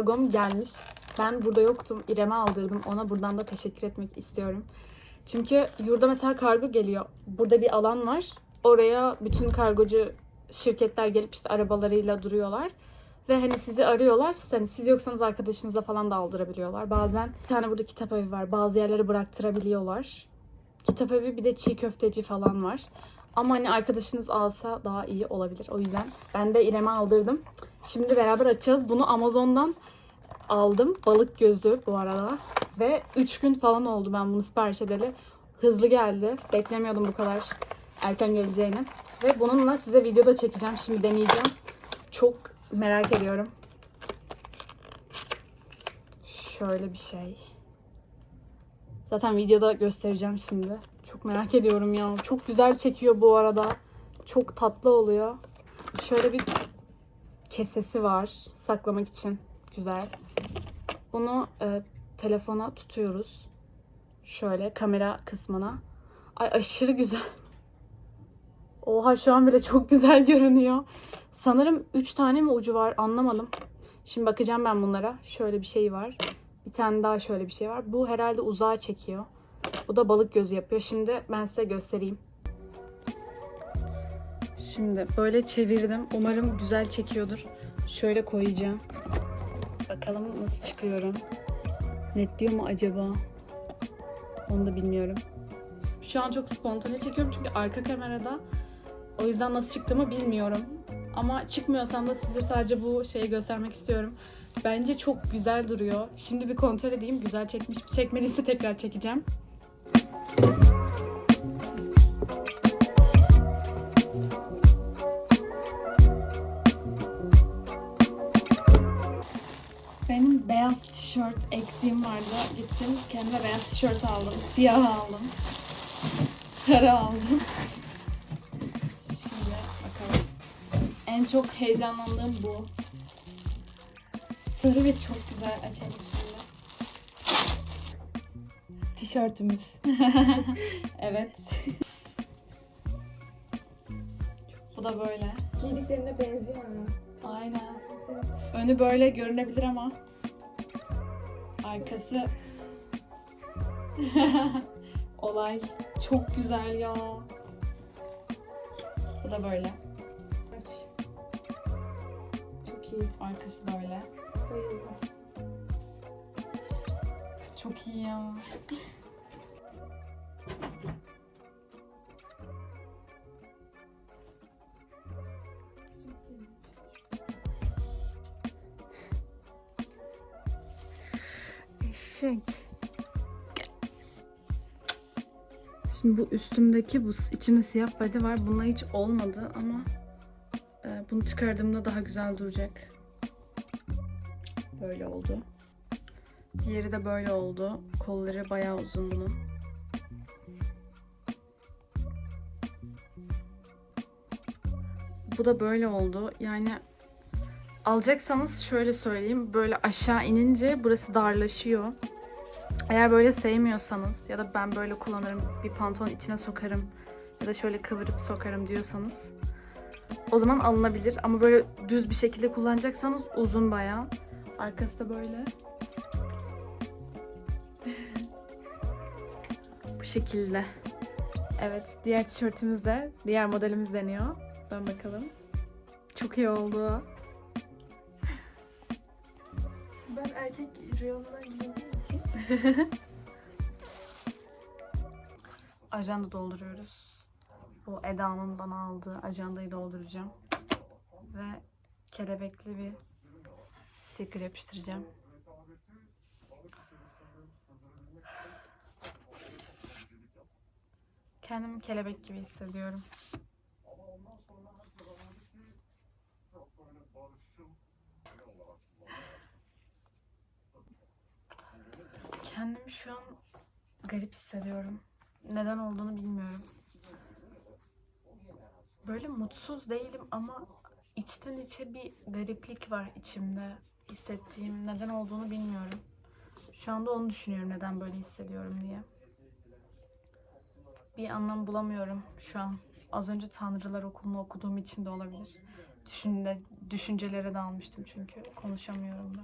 kargom gelmiş. Ben burada yoktum. İrem'e aldırdım. Ona buradan da teşekkür etmek istiyorum. Çünkü yurda mesela kargo geliyor. Burada bir alan var. Oraya bütün kargocu şirketler gelip işte arabalarıyla duruyorlar. Ve hani sizi arıyorlar. Hani siz yoksanız arkadaşınıza falan da aldırabiliyorlar. Bazen bir tane burada kitap evi var. Bazı yerlere bıraktırabiliyorlar. Kitap evi bir de çiğ köfteci falan var. Ama hani arkadaşınız alsa daha iyi olabilir. O yüzden ben de İrem'e aldırdım. Şimdi beraber açacağız. Bunu Amazon'dan aldım. Balık gözü bu arada. Ve 3 gün falan oldu ben bunu sipariş edeli. Hızlı geldi. Beklemiyordum bu kadar erken geleceğini. Ve bununla size videoda çekeceğim. Şimdi deneyeceğim. Çok merak ediyorum. Şöyle bir şey. Zaten videoda göstereceğim şimdi. Çok merak ediyorum ya. Çok güzel çekiyor bu arada. Çok tatlı oluyor. Şöyle bir kesesi var saklamak için. Güzel. Bunu e, telefona tutuyoruz. Şöyle kamera kısmına. Ay aşırı güzel. Oha şu an bile çok güzel görünüyor. Sanırım 3 tane mi ucu var anlamadım. Şimdi bakacağım ben bunlara. Şöyle bir şey var. Bir tane daha şöyle bir şey var. Bu herhalde uzağa çekiyor. Bu da balık gözü yapıyor. Şimdi ben size göstereyim. Şimdi böyle çevirdim. Umarım güzel çekiyordur. Şöyle koyacağım. Bakalım nasıl çıkıyorum. Net diyor mu acaba? Onu da bilmiyorum. Şu an çok spontane çekiyorum çünkü arka kamerada. O yüzden nasıl çıktığımı bilmiyorum. Ama çıkmıyorsam da size sadece bu şeyi göstermek istiyorum. Bence çok güzel duruyor. Şimdi bir kontrol edeyim. Güzel çekmiş mi? Çekmediyse tekrar çekeceğim. Benim beyaz tişört eksiğim vardı. Gittim kendime beyaz tişört aldım. Siyah aldım. Sarı aldım. Şimdi bakalım. En çok heyecanlandığım bu. Sarı ve çok güzel açalım şimdi. Tişörtümüz. evet. bu da böyle. Giydiklerine benziyor ama. Aynen. Önü böyle görünebilir ama arkası olay çok güzel ya. Bu da böyle. Çok iyi. Arkası böyle. Bayıldım. Çok iyi ya. Eşek. Şimdi bu üstümdeki bu içinde siyah body var. Bunda hiç olmadı ama e, bunu çıkardığımda daha güzel duracak. Böyle oldu. Diğeri de böyle oldu. Kolları bayağı uzun bunun. Bu da böyle oldu. Yani alacaksanız şöyle söyleyeyim. Böyle aşağı inince burası darlaşıyor. Eğer böyle sevmiyorsanız ya da ben böyle kullanırım bir pantolon içine sokarım ya da şöyle kıvırıp sokarım diyorsanız o zaman alınabilir. Ama böyle düz bir şekilde kullanacaksanız uzun bayağı. Arkası da böyle. Bu şekilde. Evet, diğer tişörtümüz de, diğer modelimiz deniyor. Dön bakalım. Çok iyi oldu. Ben erkek reyonuna giydiğim için Ajanda dolduruyoruz. Bu Eda'nın bana aldığı ajandayı dolduracağım. Ve kelebekli bir sticker yapıştıracağım. Kendimi kelebek gibi hissediyorum. Kendimi şu an garip hissediyorum. Neden olduğunu bilmiyorum. Böyle mutsuz değilim ama içten içe bir gariplik var içimde hissettiğim. Neden olduğunu bilmiyorum. Şu anda onu düşünüyorum neden böyle hissediyorum diye. Bir anlam bulamıyorum şu an. Az önce Tanrılar Okulu'nu okuduğum için de olabilir. Düşünde, düşüncelere dalmıştım çünkü. Konuşamıyorum da.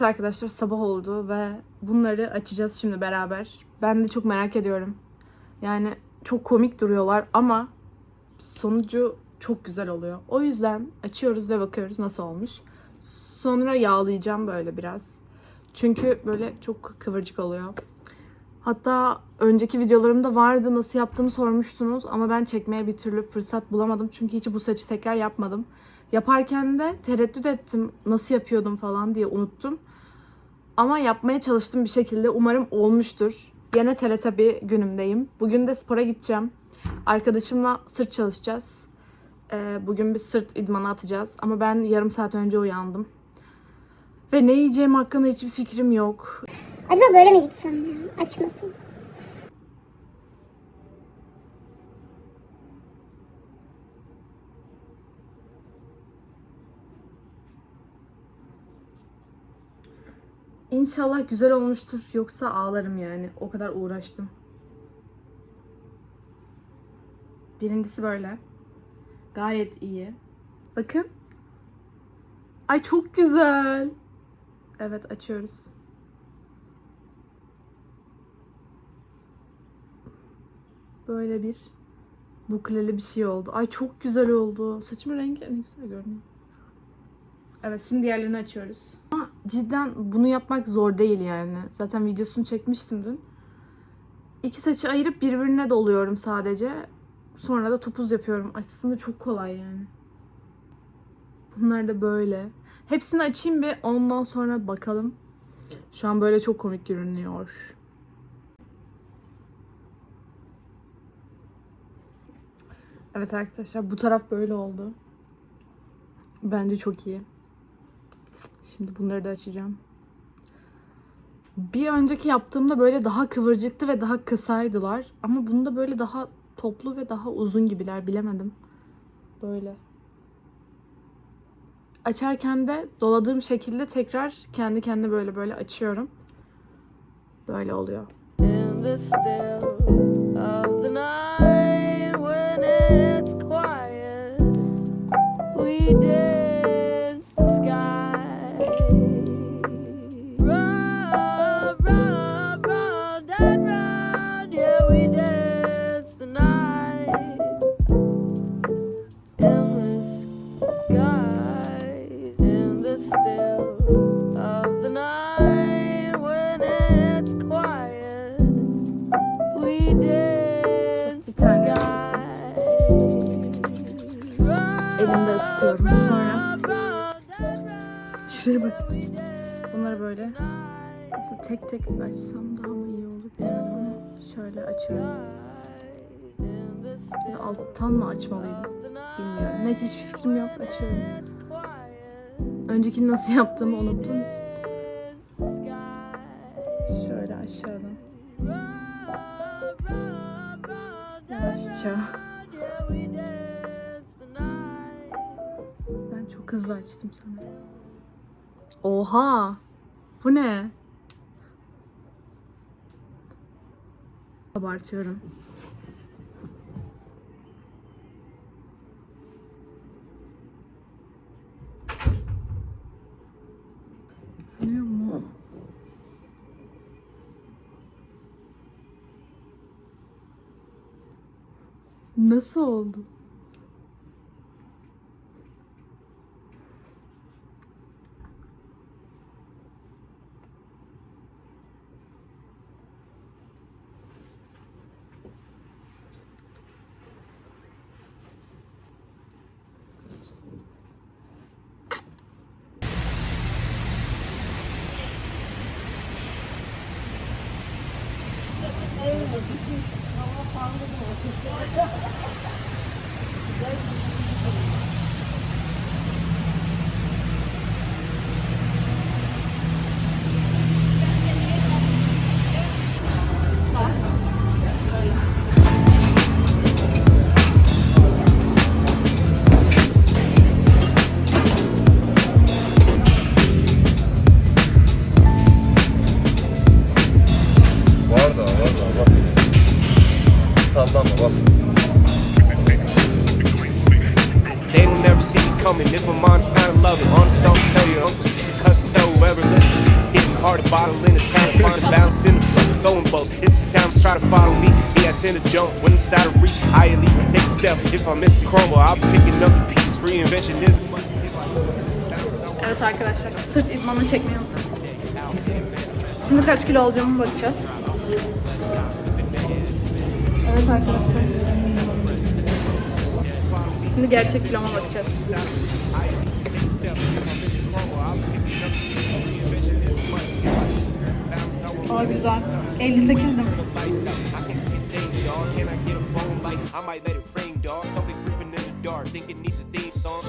Evet arkadaşlar sabah oldu ve bunları açacağız şimdi beraber. Ben de çok merak ediyorum. Yani çok komik duruyorlar ama sonucu çok güzel oluyor. O yüzden açıyoruz ve bakıyoruz nasıl olmuş. Sonra yağlayacağım böyle biraz. Çünkü böyle çok kıvırcık oluyor. Hatta önceki videolarımda vardı nasıl yaptığımı sormuştunuz ama ben çekmeye bir türlü fırsat bulamadım. Çünkü hiç bu saçı tekrar yapmadım. Yaparken de tereddüt ettim nasıl yapıyordum falan diye unuttum. Ama yapmaya çalıştım bir şekilde. Umarım olmuştur. Gene Teletabi günümdeyim. Bugün de spora gideceğim. Arkadaşımla sırt çalışacağız. Ee, bugün bir sırt idmanı atacağız. Ama ben yarım saat önce uyandım. Ve ne yiyeceğim hakkında hiçbir fikrim yok. Acaba böyle mi gitsem? Açmasın. İnşallah güzel olmuştur. Yoksa ağlarım yani. O kadar uğraştım. Birincisi böyle. Gayet iyi. Bakın. Ay çok güzel. Evet açıyoruz. Böyle bir bukleli bir şey oldu. Ay çok güzel oldu. Saçımın rengi ne güzel görünüyor. Evet şimdi diğerlerini açıyoruz. Ama cidden bunu yapmak zor değil yani. Zaten videosunu çekmiştim dün. İki saçı ayırıp birbirine doluyorum sadece. Sonra da topuz yapıyorum. Aslında çok kolay yani. Bunlar da böyle. Hepsini açayım bir ondan sonra bakalım. Şu an böyle çok komik görünüyor. Evet arkadaşlar bu taraf böyle oldu. Bence çok iyi. Şimdi bunları da açacağım. Bir önceki yaptığımda böyle daha kıvırcıktı ve daha kısaydılar. Ama bunda böyle daha toplu ve daha uzun gibiler bilemedim. Böyle. Açarken de doladığım şekilde tekrar kendi kendine böyle böyle açıyorum. Böyle oluyor. in the still of Elimde ısıtıyorum. Sonra şuraya bak. Bunları böyle tek tek açsam daha mı iyi olur ama şöyle açıyorum. Alttan mı açmalıydım? Bilmiyorum. Neyse hiçbir fikrim yok. Açıyorum. Öncekini nasıl yaptığımı unuttum. Şöyle aşağıdan. Yavaşça. Çok hızlı açtım sana. Oha! Bu ne? Abartıyorum. Ne mu? Nasıl oldu? Thank you. Coming. If a monster, I love it. On the song, tell your uncle, sister, cuss though. whoever listens. It's getting hard to bottle in the trying to find a balance in the flow. Throwing bows. It's times try to follow me. Me, I tend to jump when it's of reach. I at least take a step. If I miss a crumble, I'll be picking up the pieces. Reinvention is. Evet arkadaşlar sırt idmanı çekmeyi. Şimdi kaç kilo alacağımı bakacağız. Evet arkadaşlar. Şimdi gerçek kiloma bakacağız. Aa güzel. 58'dim. I might let it rain, dog. Something creeping in the dark. Think it needs a theme song.